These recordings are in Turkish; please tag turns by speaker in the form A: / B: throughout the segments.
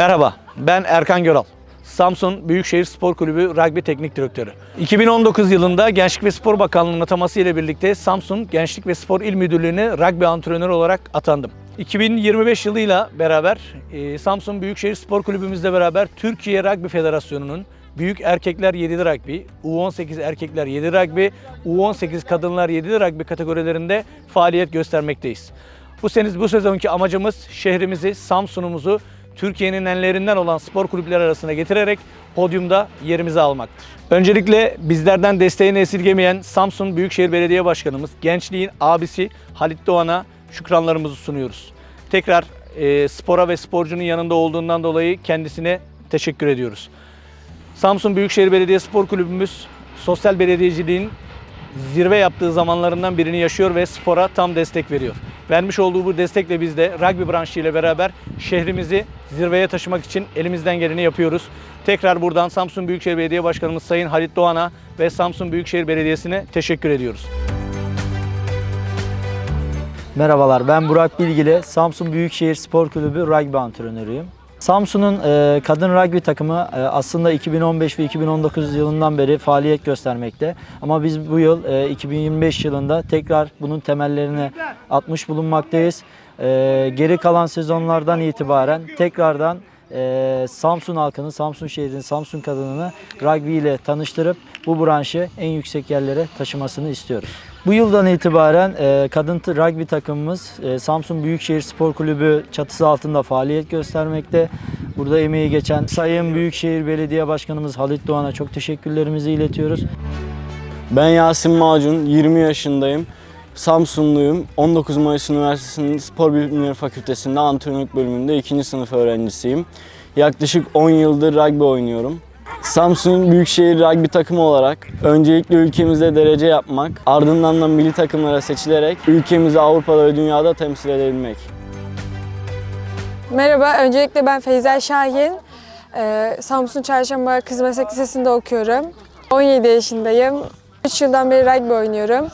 A: Merhaba, ben Erkan Göral. Samsun Büyükşehir Spor Kulübü Rugby Teknik Direktörü. 2019 yılında Gençlik ve Spor Bakanlığı'nın ataması ile birlikte Samsun Gençlik ve Spor İl Müdürlüğü'ne rugby antrenörü olarak atandım. 2025 yılıyla beraber e, Samsun Büyükşehir Spor Kulübümüzle beraber Türkiye Rugby Federasyonu'nun Büyük Erkekler 7 Rugby, U18 Erkekler 7 Rugby, U18 Kadınlar 7 Rugby kategorilerinde faaliyet göstermekteyiz. Bu sene bu sezonki amacımız şehrimizi, Samsun'umuzu Türkiye'nin enlerinden olan spor kulüpleri arasına getirerek podyumda yerimizi almaktır. Öncelikle bizlerden desteğini esirgemeyen Samsun Büyükşehir Belediye Başkanımız, gençliğin abisi Halit Doğan'a şükranlarımızı sunuyoruz. Tekrar e, spora ve sporcunun yanında olduğundan dolayı kendisine teşekkür ediyoruz. Samsun Büyükşehir Belediye Spor Kulübümüz sosyal belediyeciliğin zirve yaptığı zamanlarından birini yaşıyor ve spora tam destek veriyor. Vermiş olduğu bu destekle biz de rugby branşı ile beraber şehrimizi zirveye taşımak için elimizden geleni yapıyoruz. Tekrar buradan Samsun Büyükşehir Belediye Başkanımız Sayın Halit Doğan'a ve Samsun Büyükşehir Belediyesi'ne teşekkür ediyoruz.
B: Merhabalar, ben Burak Bilgili, Samsun Büyükşehir Spor Kulübü rugby antrenörüyüm. Samsun'un e, kadın rugby takımı e, aslında 2015 ve 2019 yılından beri faaliyet göstermekte. Ama biz bu yıl e, 2025 yılında tekrar bunun temellerini atmış bulunmaktayız. E, geri kalan sezonlardan itibaren tekrardan e, Samsun halkını, Samsun şehrinin, Samsun kadınını rugby ile tanıştırıp bu branşı en yüksek yerlere taşımasını istiyoruz. Bu yıldan itibaren e, kadın rugby takımımız e, Samsun Büyükşehir Spor Kulübü çatısı altında faaliyet göstermekte. Burada emeği geçen Sayın Büyükşehir Belediye Başkanımız Halit Doğan'a çok teşekkürlerimizi iletiyoruz.
C: Ben Yasin Macun, 20 yaşındayım. Samsunluyum. 19 Mayıs Üniversitesi'nin Spor Bilimleri Fakültesi'nde antrenörlük bölümünde 2. sınıf öğrencisiyim. Yaklaşık 10 yıldır rugby oynuyorum. Samsun Büyükşehir Rugby takımı olarak öncelikle ülkemizde derece yapmak, ardından da milli takımlara seçilerek ülkemizi Avrupa'da ve dünyada temsil edebilmek.
D: Merhaba, öncelikle ben Feyza Şahin. Ee, Samsun Çarşamba Kız Meslek Lisesi'nde okuyorum. 17 yaşındayım. 3 yıldan beri rugby oynuyorum.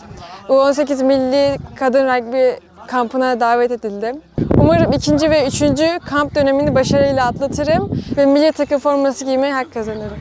D: U18 Milli Kadın Rugby kampına davet edildim. Umarım ikinci ve üçüncü kamp dönemini başarıyla atlatırım ve milli takım forması giymeye hak kazanırım.